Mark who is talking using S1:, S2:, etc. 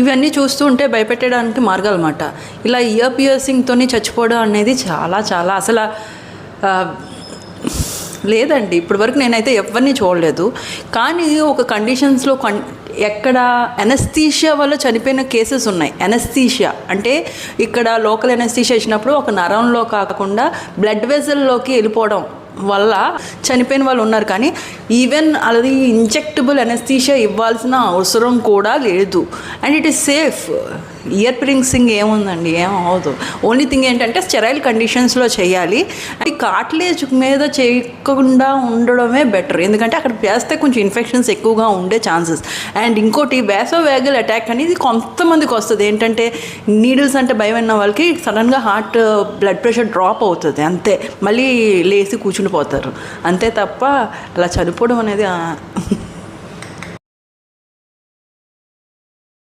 S1: ఇవన్నీ చూస్తూ ఉంటే భయపెట్టడానికి మార్గాలు అన్నమాట ఇలా ఇయర్ పియర్సింగ్తోని చచ్చిపోవడం అనేది చాలా చాలా అసలు లేదండి. ఇప్పటి వరకు నేనైతే ఎవరిని చూడలేదు. కానీ ఒక కండిషన్స్లో కన్ ఎక్కడ ఎనస్థీషియా వల్ల చనిపోయిన కేసెస్ ఉన్నాయి. ఎనస్థీషియా అంటే ఇక్కడ లోకల్ ఎనస్థీషియా ఇచ్చినప్పుడు ఒక నరంలో కాకుండా బ్లడ్ వెజల్లోకి వెళ్ళిపోవడం. వల్ల చనిపోయిన వాళ్ళు ఉన్నారు. కానీ ఈవెన్ అది ఇంజెక్టబుల్ ఎనస్థీషియా ఇవ్వాల్సిన అవసరం కూడా లేదు. And it is safe. Ear piercing ఏముందండి? ఏం అవ్వదు. ఓన్లీ థింగ్ ఏంటంటే స్టెరైల్ కండిషన్స్లో చేయాలి. అది కాట్లేజ్ మీద చేయకుండా ఉండడమే బెటర్. ఎందుకంటే అక్కడ వేస్తే కొంచెం ఇన్ఫెక్షన్స్ ఎక్కువగా ఉండే ఛాన్సెస్. అండ్ ఇంకోటి వేసో వేగల్ అటాక్ అనేది కొంతమందికి వస్తుంది. ఏంటంటే నీడిల్స్ అంటే భయం ఉన్న వాళ్ళకి సడన్గా హార్ట్ బ్లడ్ ప్రెషర్ డ్రాప్ అవుతుంది. అంతే. మళ్ళీ లేచి కూర్చుని పోతారు అంతే తప్ప అలా చనిపోవడం అనేది